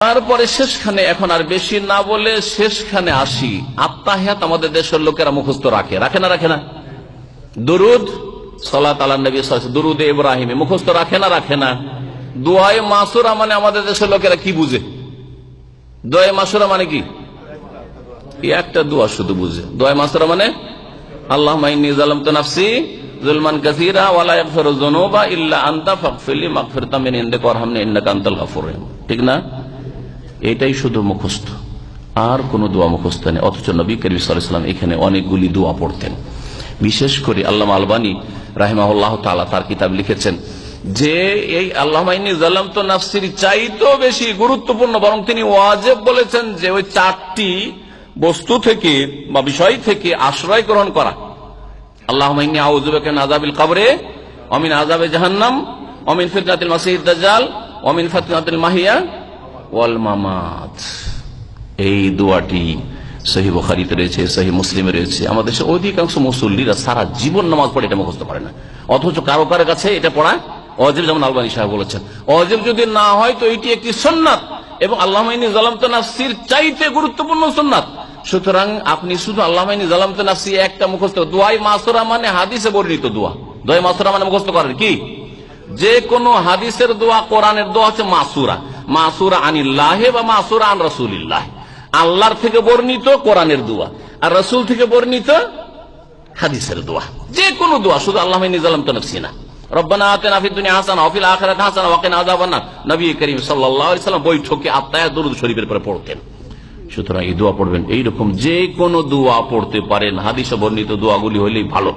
তারপরে শেষখানে এখন আর বেশি না বলে শেষখানে আসি। আত্মাহিয়াত আমাদের দেশের লোকেরা মুখস্থ রাখে। রাখে না রাখে না? দুরুদ মানে মানে একটা দোয়া শুধু বুঝে। মাসুরা মানে আল্লাহ নাফসি জুলমান ইল্লা আনতা ঠিক না? এটাই শুধু মুখস্থ। আর কোন দোয়া মুখস্থ নেই। অথচ নবী করিম সাল্লাম এখানে অনেকগুলি দোয়া পড়তেন। বিশেষ করে আল্লাহ আলবানী রাহিমাহুল্লাহ তালা তার কিতাব লিখেছেন যে, এই আল্লাহ তো নাফসির চাইতেও বেশি গুরুত্বপূর্ণ বরং তিনি ওয়াজেব বলেছেন যে, ওই চারটি বস্তু থেকে বা বিষয় থেকে আশ্রয় গ্রহণ করা। আল্লাহ আউজুবেকে আজাবিল কবরে অমিন আজাবে জাহান্নাম অমিন ফিতনাতিল মাসিদ দাজ্জাল অমিন ফিতনাতিল মাহিয়া ওয়াল মামাত। এই দোয়াটি সহি বখারিতে রয়েছে সহি মুসলিমে রয়েছে। আমাদের দেশে অধিকাংশ মুসল্লিরা সারা জীবন নামাজ পড়ে এটা মুখস্থ করে না। অথচ কারও কারও কাছে এটা পড়া অজিব, যেমন আলবানী সাহেব বলেছেন। অজিব যদি না হয় তো এটি একটি সন্ন্যাত এবং আল্লাহ নাফসির চাইতে গুরুত্বপূর্ণ সন্ন্যাত সুতরাং আপনি শুধু আল্লাহ জালাম তো নাফসি একটা মুখস্থ দোয়াই মাসুরা মানে হাদিসে বর্ণিত দোয়া। দোয়াই মাসুরা মানে মুখস্থ করেন কি? যে কোন হাদিসের দোয়া কোরআনের দোয়া হচ্ছে মাসুরা। আনিল্লাহে বা আন রসুলিল্লাহ। আল্লাহর থেকে বর্ণিত কোরআনের দোয়া। আর রসুল থেকে বর্ণিত হাদিসের দোয়া। যে কোনো দোয়া, শুধু আল্লাহ নিজালাম তো না। দরুদ পড়তেন। সুতরাং এই পড়বেন। এইরকম যে কোনো দোয়া পড়তে পারেন। হাদিসে বর্ণিত দোয়াগুলি হলেই ভালো।